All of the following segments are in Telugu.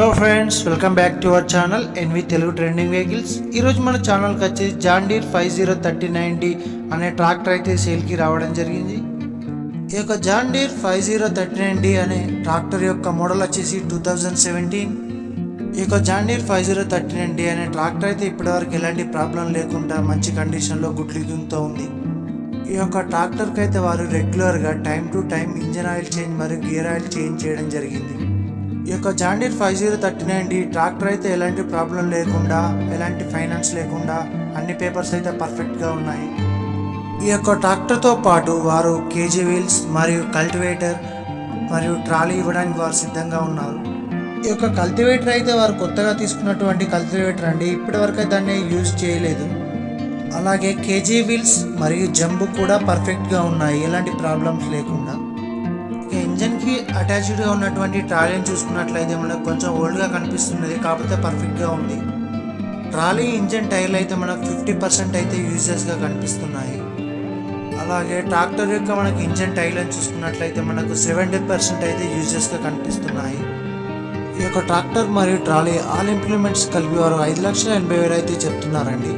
Hello friends welcome back to our channel NV Telugu trending vehicles ఈరోజు మన ఛానల్కి వచ్చేసి John Deere five zero thirty nine D అనే ట్రాక్టర్ అయితే సేల్కి రావడం జరిగింది. ఈ యొక్క John Deere five zero thirty nine D అనే ట్రాక్టర్ యొక్క మోడల్ వచ్చేసి టూ థౌజండ్ సెవెంటీన్ ఈ యొక్క John Deere five zero thirty nine D అనే ట్రాక్టర్ అయితే ఇప్పటివరకు ఎలాంటి ప్రాబ్లం లేకుండా మంచి కండిషన్లో గుడ్ లుకింగ్తో ఉంది. ఈ యొక్క ట్రాక్టర్కి అయితే వారు రెగ్యులర్గా time to time engine oil change మరియు గియర్ ఆయిల్ చేంజ్ చేయడం జరిగింది. ఈ యొక్క John Deere five zero thirty nine D tractor అయితే ఎలాంటి ప్రాబ్లం లేకుండా ఎలాంటి ఫైనాన్స్ లేకుండా అన్ని పేపర్స్ అయితే పర్ఫెక్ట్గా ఉన్నాయి. ఈ యొక్క ట్రాక్టర్తో పాటు వారు కేజీ వీల్స్ మరియు కల్టివేటర్ మరియు ట్రాలీ ఇవ్వడానికి వారు సిద్ధంగా ఉన్నారు. ఈ యొక్క కల్టివేటర్ అయితే వారు కొత్తగా తీసుకున్నటువంటి కల్టివేటర్ అండి. ఇప్పటివరకు దాన్ని యూజ్ చేయలేదు. అలాగే కేజీ వీల్స్ మరియు జంబు కూడా పర్ఫెక్ట్గా ఉన్నాయి. ఎలాంటి ప్రాబ్లమ్స్ లేకుండా. ఇంజన్కి అటాచ్డ్గా ఉన్నటువంటి ట్రాలీని చూసుకున్నట్లయితే మనకు కొంచెం ఓల్డ్గా కనిపిస్తున్నది కాకపోతే పర్ఫెక్ట్గా ఉంది. ట్రాలీ ఇంజన్ టైర్లు అయితే మనకు ఫిఫ్టీ పర్సెంట్ అయితే యూజెస్గా కనిపిస్తున్నాయి. అలాగే ట్రాక్టర్ యొక్క మనకు ఇంజన్ టైర్లను చూసుకున్నట్లయితే మనకు సెవెంటీ పర్సెంట్ అయితే యూజెస్గా కనిపిస్తున్నాయి. ఈ యొక్క ట్రాక్టర్ మరియు ట్రాలీ ఆల్ ఇంప్లిమెంట్స్ కలిపి వారు ఐదు లక్షల ఎనభై వేలు అయితే చెప్తున్నారండి.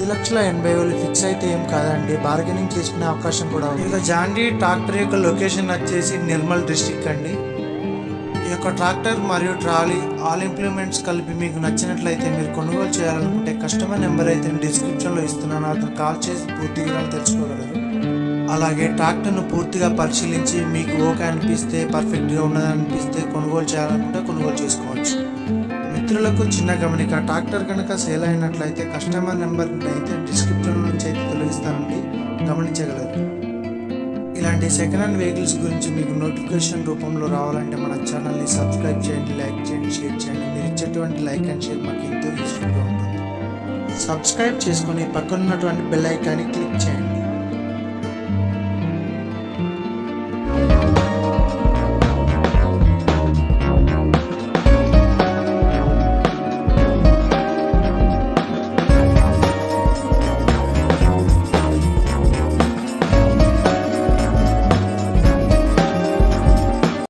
పది లక్షల ఎనభై వేలు ఫిక్స్ అయితే ఏం కాదండి. బార్గెనింగ్ చేసుకునే అవకాశం కూడా ఉంది. ఇక జాండీ ట్రాక్టర్ యొక్క లొకేషన్ వచ్చేసి నిర్మల్ డిస్టిక్ అండి. ఈ యొక్క ట్రాక్టర్ మరియు ట్రాలీ ఆల్ ఇంప్లిమెంట్స్ కలిపి మీకు నచ్చినట్లయితే మీరు కొనుగోలు చేయాలనుకుంటే కస్టమర్ నెంబర్ అయితే డిస్క్రిప్షన్లో ఇస్తున్నాను. అతను కాల్ చేసి పూర్తి వివరాలు తెలుసుకోగలరు. అలాగే ట్రాక్టర్ను పూర్తిగా పరిశీలించి మీకు ఓకే అనిపిస్తే పర్ఫెక్ట్గా ఉన్నదని అనిపిస్తే కొనుగోలు చేయాలనుకుంటే కొనుగోలు చేసుకోవచ్చు. మిత్రులకు చిన్న గమనిక ట్రాక్టర్ కనుక సేల్ అయినట్లయితే కస్టమర్ నెంబర్ అయితే డిస్క్రిప్షన్ నుంచి అయితే తొలగిస్తానండి. గమనించగలరు. ఇలాంటి సెకండ్ హ్యాండ్ వెహికల్స్ గురించి మీకు నోటిఫికేషన్ రూపంలో రావాలంటే మన ఛానల్ని సబ్స్క్రైబ్ చేయండి లైక్ చేయండి షేర్ చేయండి. మీరు ఇచ్చేటువంటి లైక్ అండ్ షేర్ మాకు ఎంతో యూస్ఫుల్గా ఉంటుంది. సబ్స్క్రైబ్ చేసుకొని పక్కనున్నటువంటి బెల్ ఐకాన్ని క్లిక్ చేయండి.